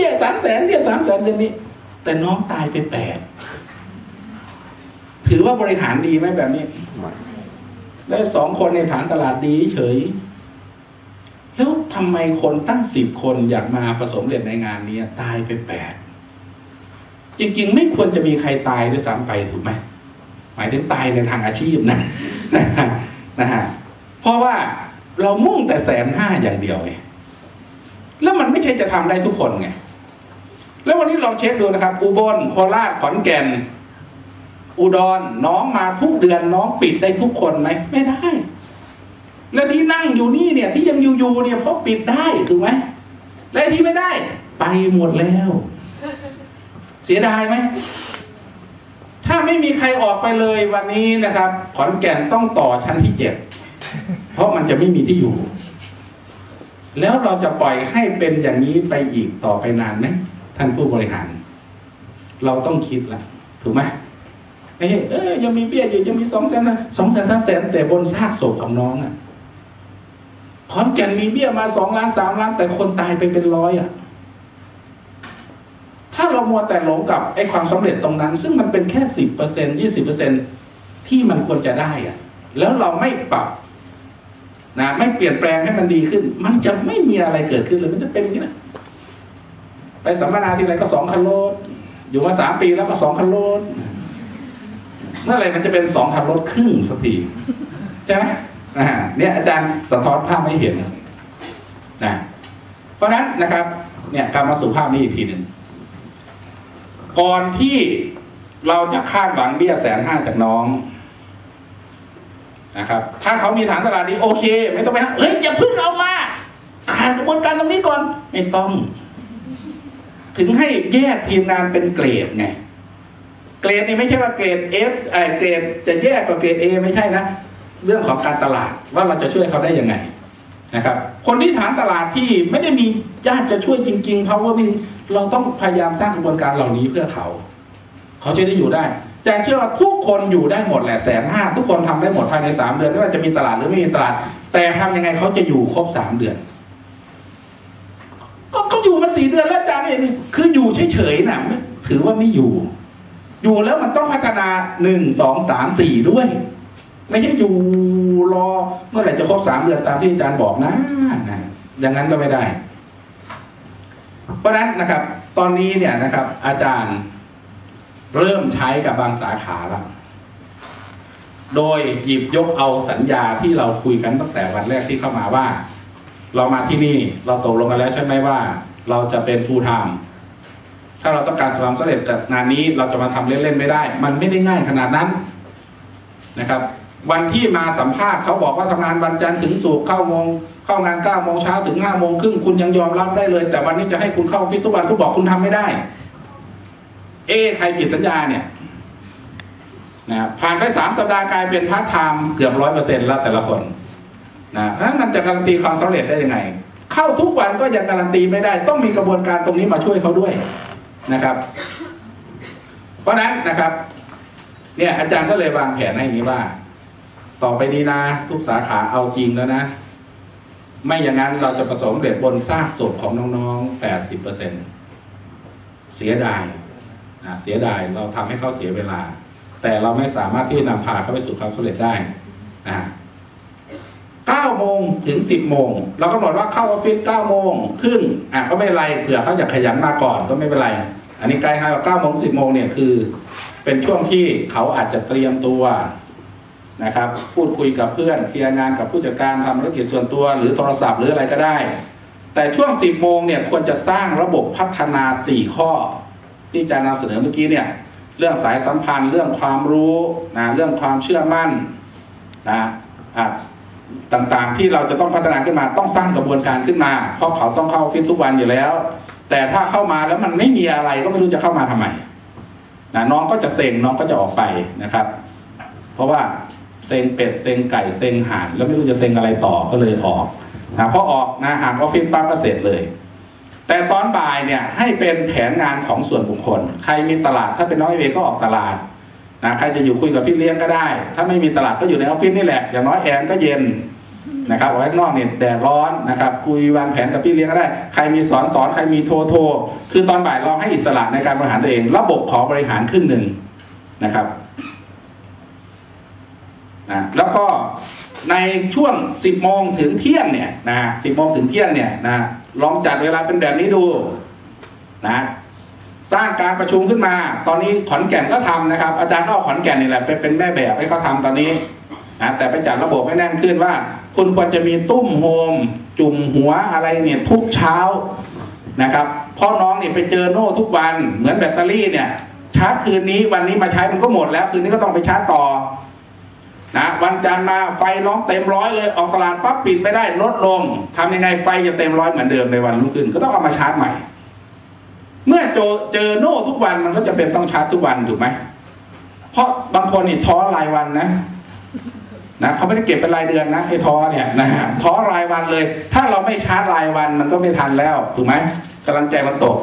บี้ยสามแสนเบี้ยสามแสนเดือนนี้ แต่น้องตายไปแปดถือว่าบริหารดีไหมแบบนี้ แล้วสองคนในฐานตลาดดีเฉย แล้วทำไมคนตั้งสิบคนอยากมาผสมเร็จในงานนี้ตายไปแปดจริงๆ ไม่ควรจะมีใครตายด้วยซ้ำไปถูกไหมหมายถึงตายในทางอาชีพนะนะฮะเพราะว่าเรามุ่งแต่แสนห้าอย่างเดียวไงแล้วมันไม่ใช่จะทำได้ทุกคนไง แล้ววันนี้ลองเช็คดูนะครับ อุบลโคราชขอนแก่น อุดรน้องมาทุกเดือนน้องปิดได้ทุกคนไหมไม่ได้ แล้วที่นั่งอยู่นี่เนี่ย ที่ยังอยู่อยู่เนี่ยเพราะปิดได้ถูกไหมและที่ไม่ได้ ไปหมดแล้ว เสียดายไหมถ้าไม่มีใครออกไปเลยวันนี้นะครับ ขอนแก่นต้องต่อชั้นที่เจ็ดเพราะมันจะไม่มีที่อยู่ แล้วเราจะปล่อยให้เป็นอย่างนี้ไปอีกต่อไปนานไหม ท่านผู้บริหาร เราต้องคิดละถูกไหมเอ้ยเอ้ยยังมีเบี้ยอยู่ยังมีสองแสนนะสองแสนสามแสนแต่บนซากศพของน้องอะขอนแก่นมีเบี้ยมาสองล้านสามล้าน แต่คนตายไปเป็นร้อยอะ ถ้าเรามัวแต่หลงกับไอ้ความสำเร็จตรงนั้น ซึ่งมันเป็นแค่สิบเปอร์เซ็นยี่สิบเปอร์เซ็นที่มันควรจะได้อะ แล้วเราไม่ปรับนะไม่เปลี่ยนแปลงให้มันดีขึ้น มันจะไม่มีอะไรเกิดขึ้นเลยมันจะเป็นอย่างนี้นะ ไปสัมมนาทีไรก็สองคันรถอยู่มาสามปีแล้วก็สองคันรถเมื่อไรมันจะเป็นสองคันรถครึ่งสักทีใช่ไหมเนี่ยอาจารย์สะท้อนภาพไม่เห็นนะเพราะนั้นนะครับ เนี่ยกลับมาสู่ภาพนี้อีกทีหนึ่งก่อนที่เราจะคาดหวังเบี้ยแสนห้าจากน้องนะครับ ถ้าเขามีฐานตลาดนี้โอเค ไม่ต้องไปเฮ้ยอย่าเพิ่งเอามาขาดกระบวนการตรงนี้ก่อน ไม่ต้อง ถึงให้แยกทีมงานเป็นเกรดไงเกรดนี่ไม่ใช่ว่าเกรดเอฟไอเกรดจะแยกกว่าเกรดเอไม่ใช่นะเรื่องของการตลาดว่าเราจะช่วยเขาได้ยังไงนะครับ คนที่ฐานตลาดที่ไม่ได้มีญาติจะช่วยจริงๆ power มีเราต้องพยายามสร้างกระบวนการเหล่านี้เพื่อเขา เขาจะได้อยู่ได้แจงเชื่อว่าทุกคนอยู่ได้หมดแหละแสนห้าทุกคนทำได้หมดภายในสามเดือนไม่ว่าจะมีตลาดหรือไม่มีตลาด แต่ทำยังไงเขาจะอยู่ครบสามเดือน สี่เดือนแล้วอาจารย์นี่คืออยู่เฉยๆนะถือว่าไม่อยู่ อยู่แล้วมันต้องพัฒนาหนึ่งสองสามสี่ด้วย ไม่ใช่อยู่รอเมื่อไหร่จะครบสามเดือนตามที่อาจารย์บอกนะนะอย่างนั้นก็ไม่ได้ เพราะนั้นนะครับ ตอนนี้เนี่ยนะครับ อาจารย์เริ่มใช้กับบางสาขาแล้วโดยหยิบยกเอาสัญญาที่เราคุยกันตั้งแต่วันแรกที่เข้ามาว่า เรามาที่นี่เราตกลงกันแล้วใช่ไหมว่า เราจะเป็นฟูลไทม์ถ้าเราต้องการความสำเร็จกับงานนี้เราจะมาทำเล่นๆไม่ได้ มันไม่ได้ง่ายขนาดนั้นนะครับ วันที่มาสัมภาษณ์เขาบอกว่าทำงานวันจันทร์ถึงศุกร์เข้าโมงเข้างานเก้าโมงเช้าถึงห้าโมงครึ่งคุณยังยอมรับได้เลย แต่วันนี้จะให้คุณเข้าออฟฟิศทุกวันคุณบอกคุณทำไม่ได้ เอ๊ใครผิดสัญญาเนี่ยนะผ่านไปสามสัปดาห์กลายเป็นพาร์ทไทม์เกือบร้อยเปอร์เซ็นต์แล้วแต่ละคนนะนั้นมันจะการันตีความสำเร็จได้ยังไง เข้าทุกวันก็ยังการันตีไม่ได้ ต้องมีกระบวนการตรงนี้มาช่วยเขาด้วยนะครับ เพราะนั้นนะครับ เนี่ยอาจารย์ก็เลยวางแผนให้นี้ว่า ต่อไปนี้นะ ทุกสาขาเอาจริงแล้วนะ ไม่อย่างนั้นเราจะประสมเร็จบนซากศพของน้องๆแปดสิบเปอร์เซ็นเสียดายนะเสียดายเราทำให้เขาเสียเวลา แต่เราไม่สามารถที่จะนำพาเขาไปสู่ความสำเร็จได้นะ เก้าโมงถึงสิบโมง เราก็บอกว่าเข้าออฟฟิศเก้าโมงครึ่งอะก็ไม่เป็นไรเผื่อเขาอยากขยันมาก่อนก็ไม่เป็นไร อันนี้ใกล้ให้ว่าเก้าโมงสิบโมงเนี่ยคือ เป็นช่วงที่เขาอาจจะเตรียมตัวนะครับ พูดคุยกับเพื่อนเคลียร์งานกับผู้จัดการทำธุรกิจส่วนตัว หรือโทรศัพท์หรืออะไรก็ได้ แต่ช่วงสิบโมงเนี่ยควรจะสร้างระบบพัฒนาสี่ข้อ ที่อาจารย์นำเสนอเมื่อกี้เนี่ยเรื่องสายสัมพันธ์ เรื่องความรู้นะเรื่องความเชื่อมั่นนะอะ ต่างๆ ที่เราจะต้องพัฒนาขึ้นมาต้องสร้างกระบวนการขึ้นมา เพราะเขาต้องเข้าออฟฟิศทุกวันอยู่แล้ว แต่ถ้าเข้ามาแล้วมันไม่มีอะไรก็ไม่รู้จะเข้ามาทำไมนะน้องก็จะเซ็งน้องก็จะออกไปนะครับ เพราะว่าเซ็งเป็ดเซ็งไก่เซ็งห่านแล้วไม่รู้จะเซ็งอะไรต่อก็เลยออกนะพอออกนะหากออฟฟิศปั๊บก็เสร็จเลย แต่ตอนบ่ายเนี่ยให้เป็นแผนงานของส่วนบุคคล ใครมีตลาดถ้าเป็นน้องเอก็ออกตลาด นะใครจะอยู่คุยกับพี่เลี้ยงก็ได้ ถ้าไม่มีตลาดก็อยู่ในออฟฟิศนี่แหละ อย่างน้อยแอร์ก็เย็นนะครับเอาไว้ข้างนอกเนี่ยแดดร้อนนะครับคุยวางแผนกับพี่เลี้ยงก็ได้ ใครมีสอนสอนใครมีโทรโทรคือตอนบ่ายเราให้อิสระในการบริหารตัวเอง ระบบขอบริหารครึ่งหนึ่งนะครับนะแล้วก็ในช่วง 10โมงถึงเที่ยงเนี่ยนะ10โมงถึงเที่ยงเนี่ยนะลองจัดเวลาเป็นแบบนี้ดูนะ สร้างการประชุมขึ้นมา ตอนนี้ขอนแก่นก็ทำนะครับ อาจารย์ก็เอาขอนแก่นนี่แหละไปเป็นแม่แบบให้เขาทำตอนนี้นะแต่ไปจัดระบบให้แน่นขึ้นว่า คุณควรจะมีตุ้มโฮม จุ่มหัวอะไรเนี่ยทุกเช้านะครับพ่อน้องเนี่ยไปเจอโน่ทุกวันเหมือนแบตเตอรี่เนี่ยชาร์จคืนนี้วันนี้มาใช้มันก็หมดแล้ว คืนนี้ก็ต้องไปชาร์จต่อนะวันจันทร์มาไฟน้องเต็มร้อยเลยออกตลาดปั๊บปิดไม่ได้ลดลงทำยังไงไฟจะเต็มร้อยเหมือนเดิมในวันรุ่งขึ้น ก็ต้องเอามาชาร์จใหม่ เมื่อเจอเจอโน่ทุกวันมันก็จะเป็นต้องชาร์จทุกวันถูกไหมเพราะบางคนนี่ท้อรายวันนะนะเขาไม่ได้เก็บเป็นรายเดือนนะไอ้ท้อเนี่ยนะฮะท้อรายวันเลย ถ้าเราไม่ชาร์จรายวันมันก็ไม่ทันแล้วถูกไหมกำลังใจมันตก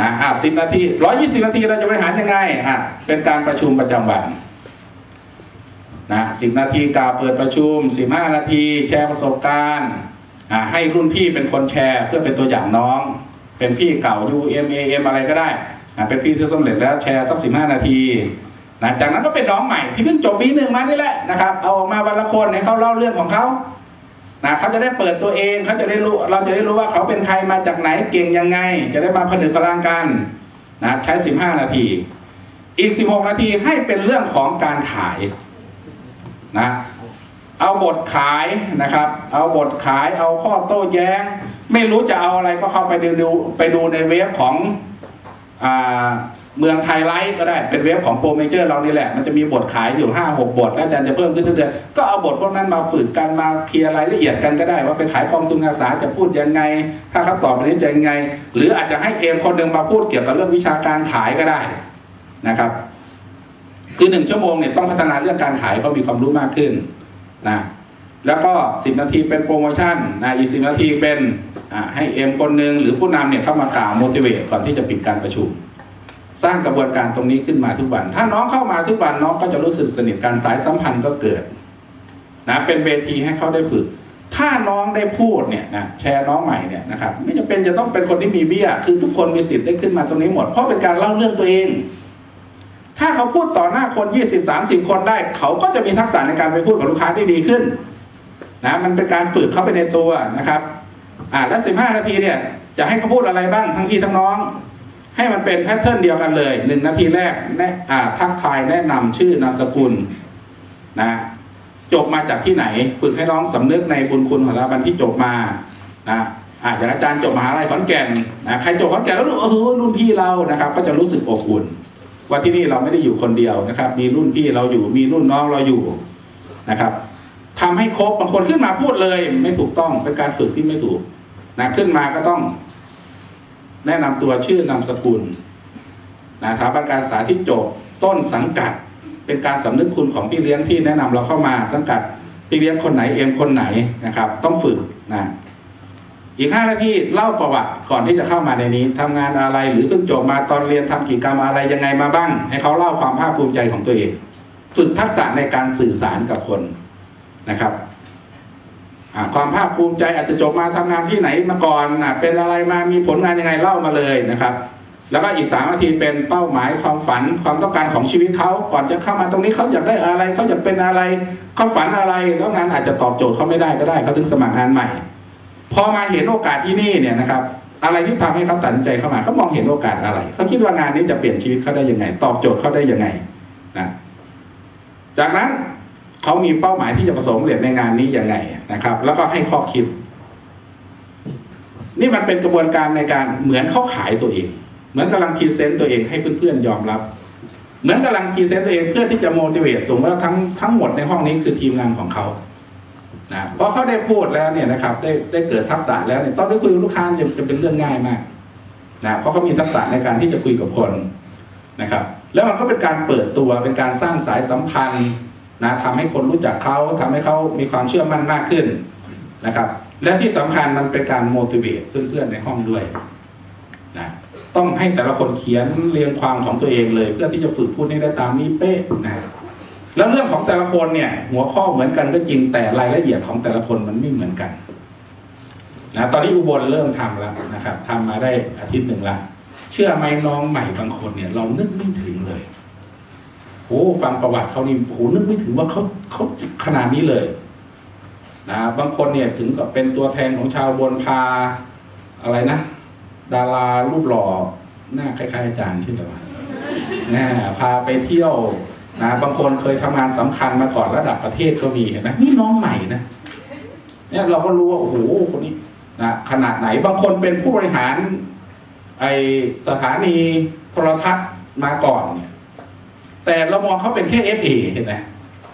นะอะสิบนาทีร้อยยี่สิบนาทีเราจะบริหารยังไงอะเป็นการประชุมประจำวันนะสิบนาทีกล่าวเปิดประชุมสิบห้านาที แชร์ประสบการณ์อ่าให้รุ่นพี่เป็นคนแชร์เพื่อเป็นตัวอย่างน้อง เป็นพี่เก่า U M A M อะไรก็ได้อ่าเป็นพี่ที่สำเร็จแล้วแชร์สักสิบห้านาทีนะจากนั้นก็เป็นน้องใหม่ที่เพิ่งจบปีหนึ่งมานี่แหละนะครับ เอาออกมาวันละคนให้เขาเล่าเรื่องของเขานะเขาจะได้เปิดตัวเองเขาจะได้รู้เราจะได้รู้ว่าเขาเป็นใครมาจากไหนเก่งยังไง จะได้มาผนึกพลังกันนะใช้สิบห้านาที อีกสิบหกนาทีให้เป็นเรื่องของการขายนะเอาบทขายนะครับ เอาบทขายเอาข้อโต้แย้ง ไม่รู้จะเอาอะไรก็เข้าไปดูดูไปดูในเว็บของอ่าเมืองไทยไลท์ก็ได้เป็นเว็บของโปรเมเจอร์เรานี่แหละ มันจะมีบทขายอยู่ห้าหกบท แล้วอาจารย์จะเพิ่มขึ้นเดือนก็เอาบทพวกนั้นมาฝึกกันมาเคลียร์รายละเอียดกันก็ได้ ว่าไปขายกองทุนอาสาจะพูดยังไง ถ้าเขาตอบแบบนี้จะยังไง หรืออาจจะให้เอมคนหนึ่งมาพูดเกี่ยวกับเรื่องวิชาการขายก็ได้นะครับ คือหนึ่งชั่วโมงเนี่ยต้องพัฒนาเรื่องการขายเขามีความรู้มากขึ้นนะ แล้วก็สิบนาทีเป็นโปรโมชั่นนะอีกสิบนาทีเป็นให้เอ็มคนหนึ่งหรือผู้นำเนี่ยเข้ามากล่าว motivate ก่อนที่จะปิดการประชุม สร้างกระบวนการตรงนี้ขึ้นมาทุกวัน ถ้าน้องเข้ามาทุกวันน้องก็จะรู้สึกสนิทกันสายสัมพันธ์ก็เกิดนะเป็นเวทีให้เขาได้ฝึก ถ้าน้องได้พูดเนี่ยนะแชร์น้องใหม่เนี่ยนะครับไม่จำเป็นจะต้องเป็นคนที่มีเบี้ย คือทุกคนมีสิทธิ์ได้ขึ้นมาตรงนี้หมด เพราะเป็นการเล่าเรื่องตัวเอง ถ้าเขาพูดต่อหน้าคน 20 30 คนได้ เขาก็จะมีทักษะในการไปพูดกับลูกค้าได้ดีขึ้น นะมันเป็นการฝึกเข้าไปในตัวนะครับ อ่าและ15นาทีเนี่ยจะให้เขาพูดอะไรบ้างทั้งพี่ทั้งน้อง ให้มันเป็นแพทเทิร์นเดียวกันเลยหนึ่งนาทีแรกแนะอ่าทักทายแนะนำชื่อนามสกุลนะจบมาจากที่ไหน ฝึกให้น้องสำนึกในบุญคุณของเราบันที่จบมานะอ่าอย่างอาจารย์จบมหาลัยขอนแก่นนะใครจบขอนแก่นแล้วรู้เออรุ่นพี่เรานะครับ ก็จะรู้สึกอบอุ่นว่าที่นี่เราไม่ได้อยู่คนเดียวนะครับ มีรุ่นพี่เราอยู่มีรุ่นน้องเราอยู่นะครับ ทำให้ครบบางคนขึ้นมาพูดเลย ไม่ถูกต้องเป็นการฝึกที่ไม่ถูกนะขึ้นมาก็ต้อง แนะนำตัวชื่อนามสกุลนะครับประการศึกษาที่จบต้นสังกัด เป็นการสำนึกคุณของพี่เลี้ยงที่แนะนำเราเข้ามาสังกัดพี่เลี้ยงคนไหนเอ็มคนไหนนะครับ ต้องฝึกนะอีกห้านาทีเล่าประวัติก่อนที่จะเข้ามาในนี้ทำงานอะไรหรือเพิ่งจบมาตอนเรียนทำกิจกรรมอะไรยังไงมาบ้าง ให้เขาเล่าความภาคภูมิใจของตัวเอง ฝึกทักษะในการสื่อสารกับคน นะครับความภาคภูมิใจอาจจะจบมาทำงานที่ไหนมาก่อนเป็นอะไรมามีผลงานยังไงเล่ามาเลยนะครับ แล้วก็อีกสามนาทีเป็นเป้าหมายความฝันความต้องการของชีวิตเขาก่อนจะเข้ามาตรงนี้เขาอยากได้อะไรเขาอยากเป็นอะไรเขาฝันอะไรแล้วงานอาจจะตอบโจทย์เขาไม่ได้ก็ได้เขาถึงสมัครงานใหม่ พอมาเห็นโอกาสที่นี่เนี่ยนะครับ อะไรที่ทำให้เขาตัดสินใจเข้ามาเขามองเห็นโอกาสอะไรเขาคิดว่างานนี้จะเปลี่ยนชีวิตเขาได้ยังไง ตอบโจทย์เขาได้ยังไงนะจากนั้น เขามีเป้าหมายที่จะประสบความสำเร็จในงานนี้ยังไงนะครับ แล้วก็ให้ข้อคิด นี่มันเป็นกระบวนการในการเหมือนเขาขายตัวเอง เหมือนกำลังพรีเซนต์ตัวเองให้เพื่อนๆยอมรับ เหมือนกำลังพรีเซนต์ตัวเองเพื่อที่จะโมดิเวตสมมติว่าทั้งทั้งหมดในห้องนี้คือทีมงานของเขานะเพราะเขาได้พูดแล้วเนี่ยนะครับ ได้ได้เกิดทักษะแล้วเนี่ยตอนที่คุยกับลูกค้าจะจะเป็นเรื่องง่ายมากนะเพราะเขามีทักษะในการที่จะคุยกับคนนะครับ แล้วมันก็เป็นการเปิดตัวเป็นการสร้างสายสัมพันธ์ นะทำให้คนรู้จักเขาทำให้เขามีความเชื่อมั่นมากขึ้นนะครับ และที่สำคัญมันเป็นการโมดิเวตเพื่อนๆในห้องด้วยนะต้องให้แต่ละคนเขียนเรียงความของตัวเองเลย เพื่อที่จะฝึกพูดให้ได้ตามนี้เป๊ะนะแล้วเรื่องของแต่ละคนเนี่ย หัวข้อเหมือนกันก็จริงแต่รายละเอียดของแต่ละคนมันไม่เหมือนกันนะตอนนี้อุบลเริ่มทำแล้วนะครับทำมาได้อาทิตย์หนึ่งละเชื่อไหมน้องใหม่บางคนเนี่ย เรานึกไม่ถึงเลย โอ้ฟังประวัติเขานี่โอ้นึกไม่ถึงว่าเขาเขาขนาดนี้เลยนะบางคนเนี่ยถึงกับเป็นตัวแทนของชาวบนพาอะไรนะ ดารารูปหล่อหน้าคล้ายๆอาจารย์ชื่ออะไรวะนะพาไปเที่ยวนะบางคนเคยทำงานสำคัญมาก่อนระดับประเทศก็มีเห็นไหมนี่น้องใหม่นะเนี่ยเราก็รู้ว่าโอ้โหคนนี้นะขนาดไหนบางคนเป็นผู้บริหาร ไอสถานีโทรทัศน์มาก่อนเนี่ย แต่เรามองเขาเป็นแค่เอฟเอเห็นไหม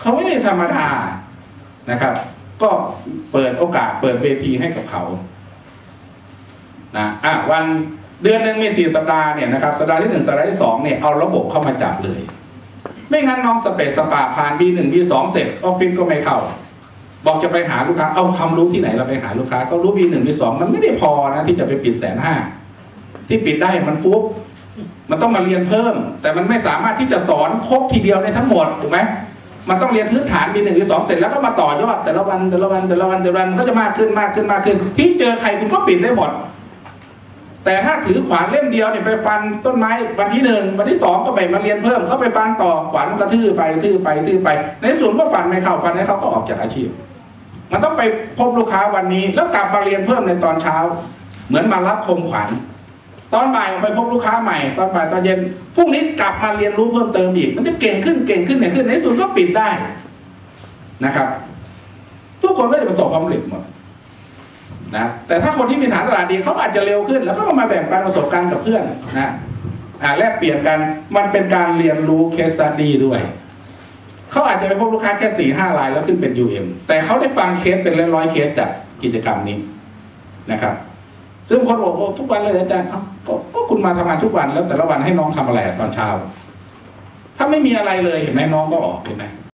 เขาไม่ได้ธรรมดานะครับ ก็เปิดโอกาสเปิดเวทีให้กับเขานะอะวันเดือนหนึ่งมีสี่สัปดาห์เนี่ยนะครับสัปดาห์ที่หนึ่งสัปดาห์ที่สองเนี่ยเอาระบบเข้ามาจับเลย ไม่งั้นน้องสเปซสปาผ่านปีหนึ่งปีสองเสร็จออฟฟิศก็ไม่เข้า บอกจะไปหาลูกค้า เอาความรู้ที่ไหนเราไปหาลูกค้าก็รู้ปีหนึ่งปีสองมันไม่ได้พอนะที่จะไปปิดแสนห้าที่ปิดได้มันฟุก มันต้องมาเรียนเพิ่ม แต่มันไม่สามารถที่จะสอนครบทีเดียวในทั้งหมดถูกไหมมันต้องเรียนพื้นฐานปีหนึ่งปีสองเสร็จแล้วก็มาต่อยอดแต่ละวันแต่ละวันแต่ละวันแต่ละวันก็จะมากขึ้นมากขึ้นมากขึ้น ที่เจอใครคุณก็ปิดได้หมด แต่ถ้าถือขวานเล่มเดียวเนี่ยไปฟันต้นไม้วันที่หนึ่งวันที่สองก็ไปมาเรียนเพิ่มเขาไปฟันต่อขวานมันกระทื่อไปทื่อไปทื่อไป ในสวนก็ฟันไม่เข้าฟันให้เขาก็ออกจากอาชีพ มันต้องไปพบลูกค้าวันนี้แล้วกลับมาเรียนเพิ่มในตอนเช้า เหมือนมารับคมขวัญ ตอนบ่ายไปพบลูกค้าใหม่ตอนบ่ายตอนเย็นพรุ่งนี้กลับมาเรียนรู้เพิ่มเติมอีก มันจะเก่งขึ้นเก่งขึ้นเก่งขึ้นในสุดก็ปิดได้นะครับ ทุกคนก็จะประสบความสำเร็จหมดนะแต่ถ้าคนที่มีฐานตลาดดีเขาอาจจะเร็วขึ้น แล้วก็มาแบ่งปันประสบการณ์กับเพื่อนนะอาแลกเปลี่ยนกันมันเป็นการเรียนรู้เคสตัดดี้ด้วยเขาอาจจะไปพบลูกค้าแค่สี่ห้ารายแล้วขึ้นเป็น UM แต่เขาได้ฟังเคสเป็นร้อยๆเคสจากกิจกรรมนี้นะครับ ซึ่งคนบอกโอ้ทุกวันเลยอาจารย์ก็คุณมาทำงานทุกวันแล้วแต่ละวันให้น้องทำอะไรตอนเช้า ถ้าไม่มีอะไรเลยเห็นไหมน้องก็ออกเห็นไหม